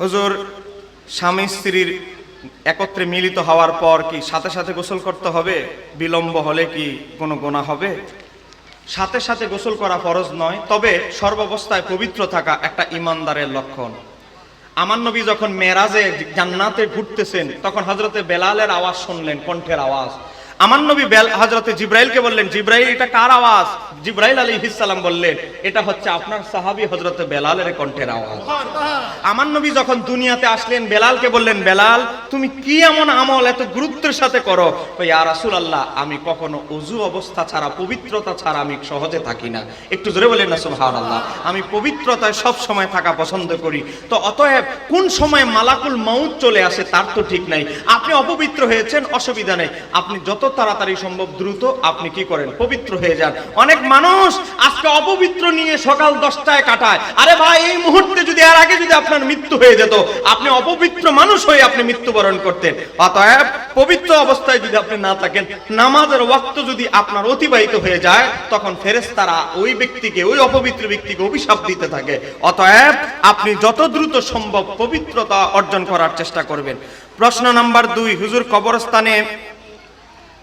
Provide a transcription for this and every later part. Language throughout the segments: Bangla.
হুজুর, স্বামী স্ত্রীর একত্রে মিলিত হওয়ার পর কি সাথে সাথে গোসল করতে হবে? বিলম্ব হলে কি কোনো গোনা হবে? সাথে সাথে গোসল করা ফরজ নয়, তবে সর্বাবস্থায় পবিত্র থাকা একটা ইমানদারের লক্ষণ। আমার নবী যখন মেরাজে জান্নাতে ঘুরতেছেন, তখন হজরতে বেলালের আওয়াজ শুনলেন, কণ্ঠের আওয়াজ। আমার নবী বেল হজরতে জিব্রাইলকে বললেন, জিব্রাইল, এটা কার আওয়াজ? জিব্রাইল আলী ইসালাম বললেন, এটা হচ্ছে আপনার সাহাবী হজরতে বেলালের কণ্ঠের আওয়াজ। আমার নবী যখন দুনিয়াতে আসলেন, বেলালকে বললেন, বেলাল, তুমি কি এমন আমল এত গুরুত্বের সাথে করো? ইয়া রাসূল আল্লাহ আমি কখনো অজু অবস্থা ছাড়া, পবিত্রতা ছাড়া আমি সহজে থাকি না। একটু জোরে বলেন না সুবহান আল্লাহ আমি পবিত্রতায় সব সময় থাকা পছন্দ করি। তো, অতএব কোন সময় মালাকুল মাউত চলে আসে তার তো ঠিক নাই। আপনি অপবিত্র হয়েছেন, অসুবিধা নেই। আপনি যত তাড়াতাড়ি সম্ভব দ্রুত আপনি কি করেন? পবিত্র হয়ে যান। অনেক মানুষ আজকে অপবিত্র নিয়ে সকাল দশটায় কাটায়। আরে ভাই, এই মুহূর্তে যদি এর আগে যদি আপনার মৃত্যু হয়ে যেত, আপনি অপবিত্র মানুষ হয়ে আপনি মৃত্যুবরণ করতেন। অতএব পবিত্র অবস্থায় যদি আপনি না থাকেন, নামাজের ওয়াক্ত যদি আপনার অতিবাহিত হয়ে যায়, তখন ফেরেশতারা ওই ব্যক্তিকে, ওই অপবিত্র ব্যক্তিকে অভিশাপ দিতে থাকে। অতএব আপনি যত দ্রুত সম্ভব পবিত্রতা অর্জন করার চেষ্টা করবেন। প্রশ্ন নাম্বার দুই, হুজুর কবরস্থানে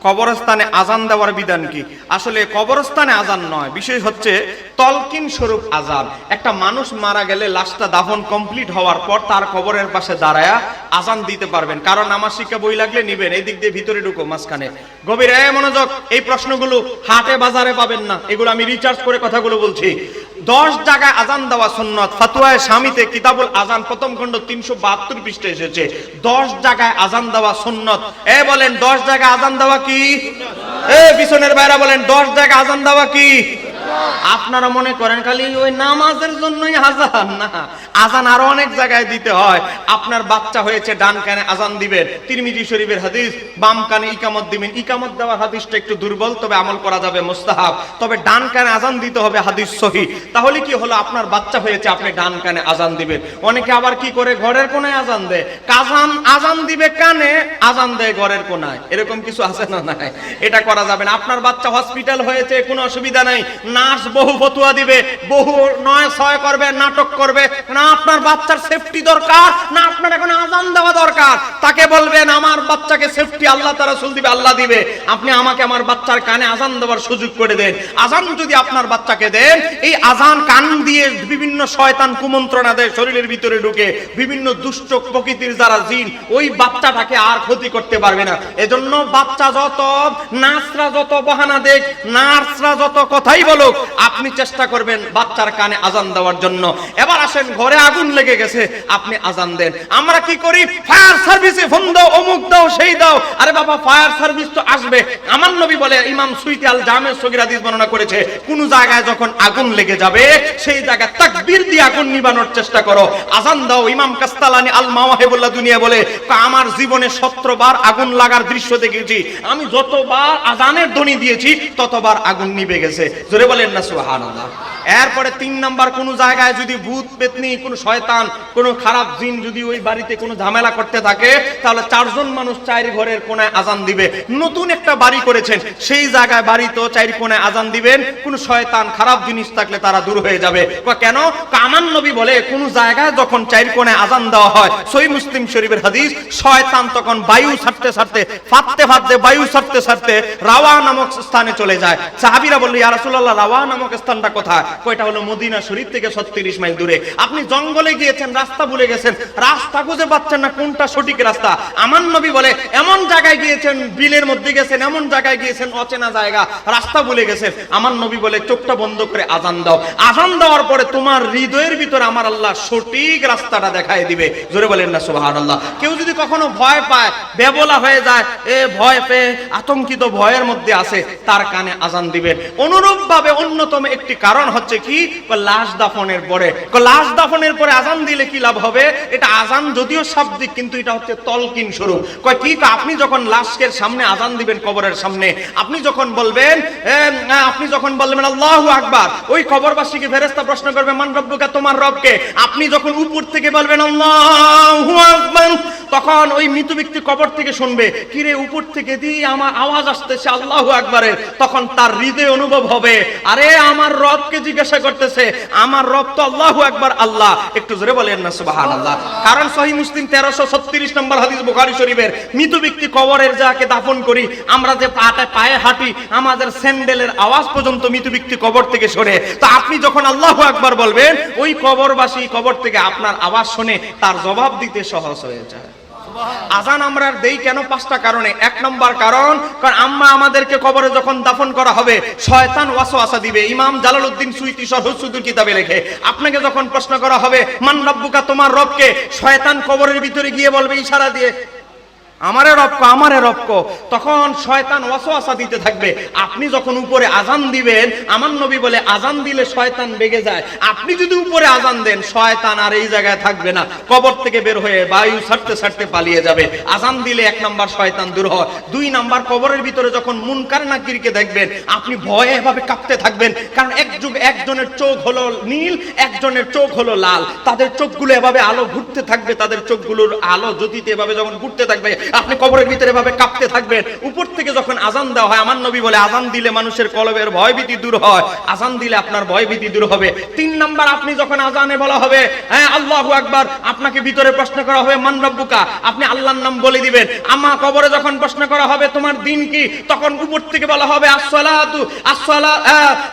কবরস্থানে আজান দেওয়ার বিধান কি? আসলে কবরস্থানে আজান নয় বিষয় হচ্ছে তলকিন স্বরূপ আজান একটা মানুষ মারা গেলে লাশটা দাফন কমপ্লিট হওয়ার পর তার কবরের পাশে দাঁড়ায়া আজান দিতে পারবেন। কারণ আমার শিক্ষা বই লাগলে নিবেন এই দিক দিয়ে ভিতরে ঢুকো মাঝখানে। গভীর এ মনোযোগ, এই প্রশ্নগুলো হাটে বাজারে পাবেন না, এগুলো আমি রিচার্জ করে কথাগুলো বলছি। দশ জায়গায় আজান দেওয়া সুন্নত। ফাতুয়ায় স্বামীতে কিতাবুল আজান প্রথম খণ্ড তিনশো বাহাত্তর পৃষ্ঠে এসেছে। দশ জায়গায় আজান দেওয়া সুন্নত। এ বলেন, দশ জায়গায় আজান দেওয়া কি? এ পিছনের বাইরা বলেন, দশ জায়গায় আজান দেওয়া কি? আপনারা মনে করেন খালি ওই নামাজের জন্যই আজান, না। আজান আরও অনেক জায়গায় দিতে হয়। আপনার বাচ্চা হয়েছে, ডান কানে আজান দিবেন। তিরমিজি শরীফের হাদিস, বাম কানে ইকামত দিবেন। ইকামত দেওয়ার হাদিসটা একটু দুর্বল, তবে আমল করা যাবে মোস্তাহাব। তবে ডান কানে আজান দিতে হবে হাদিস সহি। তাহলে কি হলো? আপনার বাচ্চা হয়েছে, আপনি ডান কানে আজান দিবেন। অনেকে আবার কি করে? ঘরের কোনায় আজান দেয়। কাজান আজান দিবে কানে, আজান দেয় ঘরের কোনায়। এরকম কিছু আছে না নাই? এটা করা যাবে না। আপনার বাচ্চা হসপিটাল হয়েছে, কোনো অসুবিধা নাই। নার্স বহু ফতুয়া দিবে, বহু নয় ছয় করবে, নাটক করবে। না আপনার বাচ্চার সেফটি দরকার, না আপনার এখন আজান দেওয়া দরকার। তাকে বলবেন, আমার বাচ্চাকে সেফটি আল্লাহ তারা সুল দিবে, আল্লাহ দিবে। আপনি আমাকে আমার বাচ্চার কানে আজান দেওয়ার সুযোগ করে দেন। আজান যদি আপনার বাচ্চাকে দেন, এই আজান কান দিয়ে বিভিন্ন শয়তান কুমন্ত্রণা দেয়, শরীরের ভিতরে ঢুকে। বিভিন্ন দুষ্ট প্রকৃতির যারা জিন, ওই বাচ্চাটাকে আর ক্ষতি করতে পারবে না। এজন্য বাচ্চা যত, নার্সরা যত বাহানা দেখ, নার্সরা যত কথাই বলুক আপনি চেষ্টা করবেন বাচ্চার কানে আজান দেওয়ার জন্য। এবার আসেন, ঘরে আগুন লেগে গেছে, আপনি আজান দেন। আমরা কি করি? ফায়ার সার্ভিসে ফোন দাও, অমুক দাও, সেই দাও। আরে বাবা, ফায়ার সার্ভিস তো আসবে। আমার নবী বলে, ইমাম সুইতি আল জামে সগির হাদিস বর্ণনা করেছে, কোন জায়গায় যখন আগুন লেগে যাবে, সেই জায়গায় তাকবীর দিয়ে আগুন নিবানোর চেষ্টা করো। আজান দাও, ইমাম কাস্তালানি আল মাওয়াহিবুল্লাহ দুনিয়া বলে আমার জীবনে 17 বার আগুন লাগার দৃশ্য দেখেছি। আমি যতবার আজানের ধ্বনি দিয়েছি, ততবার আগুন নিভে গেছে। জোরে বলেন না সুবহানাল্লাহ। এরপরে তিন নাম্বার কোন জায়গায় যদি ভূত, পেতনি, কোন শয়তান, কোন খারাপ জিন যদি ওই বাড়িতে কোনো ঝামেলা করতে থাকে, তাহলে চারজন মানুষ চার ঘরের কোনায় আজান দিবে। নতুন একটা বাড়ি করেছেন, সেই জায়গায় বাড়িতেও চার কোনায় আজান দিবেন। কোন শয়তান, খারাপ জিনিস থাকলে তারা দূর হয়ে যাবে। কেন? কামান নবী বলে, কোন জায়গায় যখন চার কোনায় আজান দেওয়া হয় সই মুসলিম শরীফের হাদিস, শয়তান তখন বায়ু ছাড়তে ছাড়তে ফাটতে ফাটতে বায়ু ছাড়তে ছাড়তে রাওয়া নামক স্থানে চলে যায়। সাহাবিরা বলল, ইয়া রাসূলুল্লাহ, রাওয়া নামক স্থানটা কোথায়? কয়টা হলো? মদিনা শরীফ থেকে 36 মাইল দূরে। আপনি জঙ্গলে গিয়েছেন, রাস্তা ভুলে গেছেন। রাস্তা খুঁজে পাচ্ছেন না কোনটা সঠিক রাস্তা। আমার নবী বলে, এমন জায়গায় গিয়েছেন, বিলের মধ্যে গেছেন, এমন জায়গায় গিয়েছেন, অচেনা জায়গা, রাস্তা ভুলে গেছেন। আমার নবী বলে, চোখটা বন্ধ করে আজান দাও। আজান দেওয়ার পরে তোমার হৃদয়ের ভিতরে আমার আল্লাহ সঠিক রাস্তাটা দেখায় দিবে। জোরে বলেন না, সুবহানাল্লাহ। কেউ যদি কখনো ভয় পায়, বেবলা হয়ে যায়, এ ভয় পেয়ে আতঙ্কিত ভয়ের মধ্যে আছে, তার কানে আজান দিবেন। অনুরূপ ভাবে অন্যতম একটি কারণ হচ্ছে কি? লাশ দাফনের পরে। লাশ দাফনের পরে আজান দিলে কি লাভ হবে? এটা আজান যদিও শাব্দিক, কিন্তু এটা হচ্ছে তলকিন স্বরূপ। কয়, কি আপনি যখন লাশের সামনে আজান দিবেন কবরের সামনে, আপনি যখন বলবেন আপনি যখন বলবেন, আল্লাহু আকবার ওই কবরবাসীকে ফেরেশতা প্রশ্ন করবে, মান রব্বুকা, তোমার রবকে? আপনি যখন উপর থেকে বলবেন, আল্লাহু আকবার তখন ওই মৃত ব্যক্তি কবর থেকে শুনবে, কিরে, উপর থেকে দি আমার আওয়াজ আসতেছে, আল্লাহ আকবারের তখন তার হৃদয় অনুভব হবে, আরে, আমার রবকে জিজ্ঞাসা করতেছে, আমার রব তো আল্লাহ আকবার, আল্লাহ। একটু জোরে বলেন না সুবাহান আল্লাহ কারণ সহি মুসলিম তেরোশো ছত্রিশ নম্বর হাদিস বুখারী শরীফের, মৃত ব্যক্তি কবরের যাকে দাফন করি, আমরা যে পাটা পায়ে হাঁটি, আমাদের স্যান্ডেলের আওয়াজ পর্যন্ত মৃত ব্যক্তি কবর থেকে সরে তো আপনি যখন আল্লাহ আকবার বলবেন, ওই কবরবাসী কবর থেকে আপনার আওয়াজ শুনে তার জবাব দিতে সহজ হয়ে যায়। আজান আমরা দেই কেন পাঁচটা কারণে? এক নম্বর কারণ কারণ আম্মা আমাদেরকে কবরে যখন দাফন করা হবে, শয়তান ওয়াসওয়াসা দিবে। ইমাম জালালউদ্দিন সুইতি সরহুসুদুর কিতাবে লেখে, আপনাকে যখন প্রশ্ন করা হবে, মান রব্বুকা, তোমার রবকে? শয়তান কবরের ভিতরে গিয়ে বলবে ইশারা দিয়ে। আমারে রবক আমারে রবক তখন শয়তান ওয়াসওয়াসা দিতে থাকবে। আপনি যখন উপরে আজান দিবেন, আমার নবী বলে আজান দিলে শয়তান বেগে যায়। আপনি যদি উপরে আজান দেন, শয়তান আর এই জায়গায় থাকবে না। কবর থেকে বের হয়ে বায়ু ছাড়তে ছাড়তে পালিয়ে যাবে। আজান দিলে এক নাম্বার শয়তান দূর হয়। দুই নাম্বার কবরের ভিতরে যখন মুনকার নাকিরকে দেখবেন, আপনি ভয়ে এভাবে কাঁপতে থাকবেন। কারণ এক যুগ একজনের চোখ হলো নীল, একজনের চোখ হলো লাল। তাদের চোখগুলো এভাবে আলো ঘুরতে থাকবে, তাদের চোখগুলোর আলো জ্যোতিতে এভাবে যখন ঘুরতে থাকবে আপনি কবরের ভিতরে এভাবে কাঁপতে থাকবেন। উপর থেকে যখন আজান দেওয়া হয়, আমার নবী বলে, আজান দিলে মানুষের কলবের ভয়ভীতি দূর হয়। আজান দিলে আপনার ভয়ভীতি দূর হবে। তিন নাম্বার, আপনি যখন আজানে বলা হবে হ্যাঁ আল্লাহু আকবার আপনাকে ভিতরে প্রশ্ন করা হবে, মান রব্বুকা আপনি আল্লাহর নাম বলে দিবেন। আমা কবরে যখন প্রশ্ন করা হবে, তোমার দিন কি? তখন উপর থেকে বলা হবে, আসসালাতু, আসসালা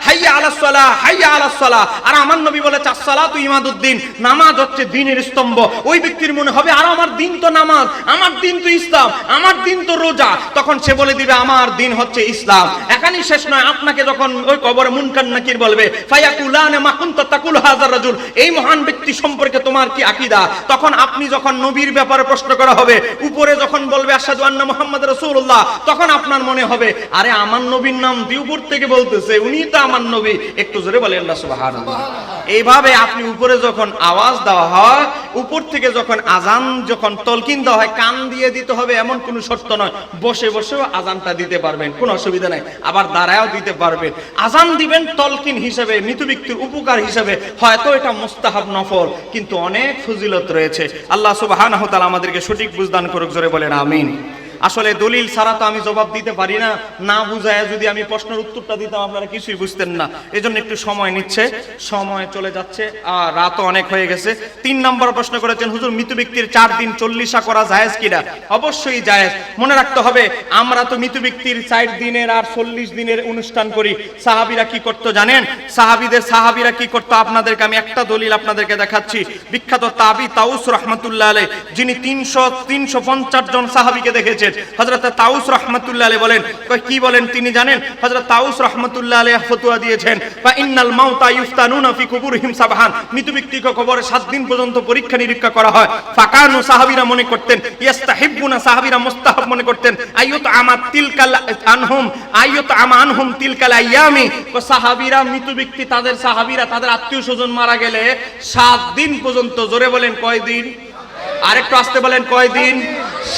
হাইয়া আলাস সালাহ হাইয়া আলাস সালাহ আর আমার নবী বলে আসসালাতু ইমাদুদ্দিন নামাজ হচ্ছে দিনের স্তম্ভ। ওই ব্যক্তির মনে হবে, আর, আমার দিন তো নামাজ, আমার দিন তো ইসলাম, আমার দিন তো রোজা। তখন সে বলে দিবে, আমার দিন হচ্ছে ইসলাম। এখানেই শেষ নয়, আপনাকে যখন ওই কবরে মুনকার নাকির বলবে, ফায়াকুলানে মাকুন তাকুল হাজার রাজুল। এই মহান ব্যক্তি সম্পর্কে তোমার কি আকীদা? তখন আপনি যখন নবীর ব্যাপারে প্রশ্ন করা হবে, উপরে যখন বলবে আসাদু আন্না মোহাম্মদ রাসূলুল্লাহ, তখন আপনার মনে হবে, আরে, আমার নবীর নাম দিয়ে উপর থেকে বলতেছে উনি তো আমার নবী। একটু জোরে বলেন না, সুবহানাল্লাহ। এইভাবে আপনি উপরে যখন আওয়াজ দেওয়া হয়, উপর থেকে যখন আজান যখন তলকিন দেওয়া হয়, কান দিয়ে দিতে হবে এমন কোনো শর্ত নয়। বসে বসেও আজানটা দিতে পারবেন, কোনো অসুবিধা নাই। আবার দাঁড়ায়ও দিতে পারবেন। আজান দিবেন তলকিন হিসেবে, মৃত ব্যক্তির উপকার হিসেবে, হয়তো এটা মুস্তাহাব নফল, কিন্তু অনেক ফজিলত রয়েছে। আল্লাহ সুবাহ আমাদেরকে সঠিক বুঝদান করুক, জোরে বলেন, আমিন। আসলে দলিল ছাড়া তো আমি জবাব দিতে পারি না। না বুঝায় যদি আমি প্রশ্নের উত্তরটা দিতাম, আপনারা কিছুই বুঝতেন না। এজন্য একটু সময় নিচ্ছে। সময় চলে যাচ্ছে, আর রাতও অনেক হয়ে গেছে। তিন নম্বর প্রশ্ন করেছেন, হুজুর, মৃত ব্যক্তির চার দিন চল্লিশা করা জায়েজ কিনা? অবশ্যই জায়েজ। মনে রাখতে হবে, আমরা তো মৃত ব্যক্তির চার দিনের আর চল্লিশ দিনের অনুষ্ঠান করি। সাহাবিরা কি করতো জানেন? সাহাবিদের সাহাবিরা কি করতো? আপনাদেরকে আমি একটা দলিল আপনাদেরকে দেখাচ্ছি। বিখ্যাত তাবি তাউস রহমতুল্লাহ আলে যিনি তিনশো তিনশো পঞ্চাশ জন সাহাবিকে দেখেছেন। হজরত তাউস রহমতুল্লাহ আলাই বলেন কি বলেন তিনি জানেন? হজরত তাউস রহমতুল্লাহ আলাই ফতুয়া দিয়েছেন বা ইন্নাল মাউতা ইফতানুনা ফি কুবুরহিম সাবহান। মৃত ব্যক্তিকে কবরে সাত দিন পর্যন্ত পরীক্ষা নিরীক্ষা করা হয়। ফাকানু সাহাবীরা মনে করতেন ইয়াস্তাহিবুনা সাহাবীরা মুস্তাহাব মনে করতেন, আইয়ুত আমাত তিলকাল আনহুম, আইয়ুত আমা আনহুম তিলকাল আইয়ামি। সাহাবীরা মৃত ব্যক্তি তাদের সাহাবীরা, তাদের আত্মীয় স্বজন মারা গেলে সাত দিন পর্যন্ত জোরে বলেন, কয় দিন? আরেকটু আসতে বলেন, কয়দিন?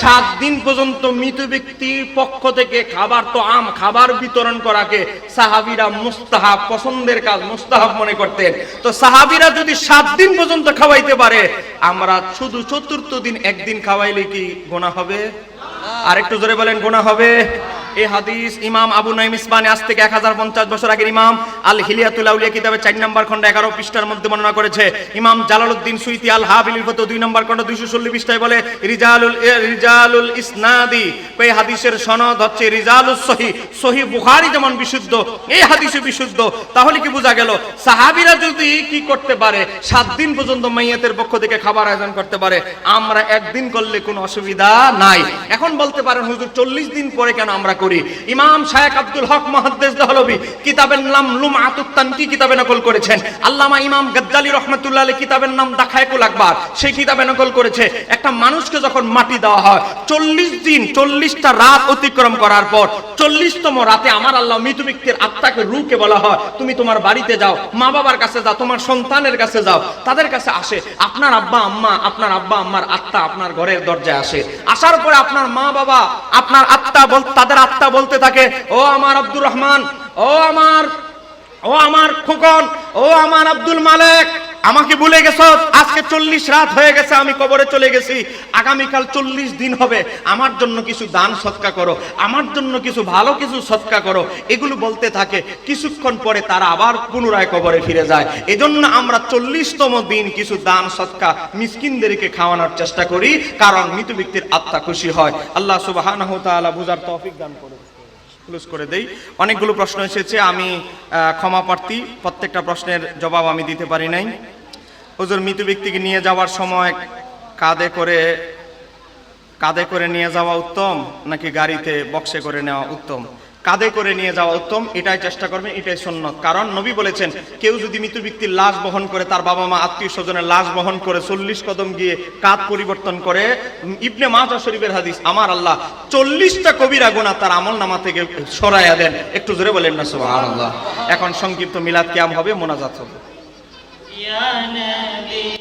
সাত দিন পর্যন্ত মৃত ব্যক্তির পক্ষ থেকে খাবার তো আম, খাবার বিতরণ করাকে সাহাবিরা মুস্তাহাব, পছন্দের কাজ মুস্তাহাব মনে করতেন। তো সাহাবিরা যদি সাত দিন পর্যন্ত খাওয়াইতে পারে, আমরা শুধু চতুর্থ দিন একদিন খাওয়াইলে কি গোনা হবে? আরেকটু জোরে বলেন, গোনা হবে? এই হাদিস ইমাম আবু নাইম ইসবানি আজ থেকে এক হাজার পঞ্চাশ বছর আগের ইমাম আল হিলিয়াতুল আউলিয়া কিতাবে চার নম্বর খন্ড এগারো পৃষ্ঠার মধ্যে বর্ণনা করেছে। ইমাম জালালউদ্দিন সুইতি আল হাবিলিল ফতো দুই নম্বর খন্ড দুইশো ষোলো পৃষ্ঠায় বলে, রিজালুল রিজালুল ইসনাদি। এই হাদিসের সনদ হচ্ছে রিজালুল সহি। সহি বুখারি যেমন বিশুদ্ধ, এই হাদিসে বিশুদ্ধ। তাহলে কি বোঝা গেল, সাহাবিরা যদি কি করতে পারে, সাত দিন পর্যন্ত মাইয়াতের পক্ষ থেকে খাবার আয়োজন করতে পারে, আমরা একদিন করলে কোনো অসুবিধা নাই। এখন বলতে পারেন, হুজুর, চল্লিশ দিন পরে কেন আমরা করি? ইমাম শায়েখ আব্দুল হক মহাদ্দেশ দহলবি কিতাবের নাম লুম আতুত্তান কি কিতাবে নকল করেছেন। আল্লামা ইমাম গজ্জালি রহমতুল্লাহ আলী কিতাবের নাম দাখায়কুল আকবার, সেই কিতাবে নকল করেছে। একটা মানুষকে যখন মাটি দেওয়া হয়, চল্লিশ দিন, চল্লিশটা রাত অতিক্রম করার পর, চল্লিশতম রাতে আমার আল্লাহ মৃত ব্যক্তির আত্মাকে রুকে বলা হয়, তুমি তোমার বাড়িতে যাও, মা বাবার কাছে যাও, তোমার সন্তানের কাছে যাও, তাদের কাছে আসে, আপনার আব্বা, আম্মা, আপনার আব্বা, আম্মার আত্মা আপনার ঘরের দরজায় আসে। আসার পরে আপনার মা বাবা, আপনার আত্মা বল, তাদের আত্মা বলতে থাকে, ও আমার আব্দুর রহমান, ও আমার ও আমার খোকন, ও আমার আব্দুল মালেক। আমাকে ভুলে গেছো? আজকে চল্লিশ রাত হয়ে গেছে, আমি কবরে চলে গেছি। আগামীকাল চল্লিশ দিন হবে। আমার জন্য কিছু দান সৎকা করো। আমার জন্য কিছু ভালো কিছু সৎকা করো। এগুলো বলতে থাকে, কিছুক্ষণ পরে তারা আবার পুনরায় কবরে ফিরে যায়। এজন্য আমরা চল্লিশতম দিন কিছু দান সৎকা মিসকিনদেরকে খাওয়ানোর চেষ্টা করি, কারণ মৃত ব্যক্তির আত্মা খুশি হয়। আল্লাহ সুবাহ বুঝার তৌফিক দান করে ক্লোজ করে দেই। অনেকগুলো প্রশ্ন এসেছে, আমি ক্ষমা প্রার্থী, প্রত্যেকটা প্রশ্নের জবাব আমি দিতে পারি নাই। হুজুর, মৃত ব্যক্তিকে নিয়ে যাওয়ার সময় কাঁধে করে কাঁধে করে নিয়ে যাওয়া উত্তম, নাকি গাড়িতে বক্সে করে নেওয়া উত্তম? কাঁধে করে নিয়ে যাওয়া উত্তম? এটাই চেষ্টা করবেন এটাই সন্ন্যত কারণ নবী বলেছেন, কেউ যদি মৃত ব্যক্তির লাশ বহন করে, তার বাবা মা আত্মীয় স্বজনের লাশ বহন করে, চল্লিশ কদম গিয়ে কাঁধ পরিবর্তন করে ইবনে মাজা শরীফের হাদিস, আমার আল্লাহ চল্লিশটা কবিরা গোনা তার আমল নামা থেকে সরাইয়া দেন। একটু জোরে বলেন না সোহান আল্লাহ এখন সংক্ষিপ্ত মিলাদ ক্যাম হবে, মোনাজাত হবে।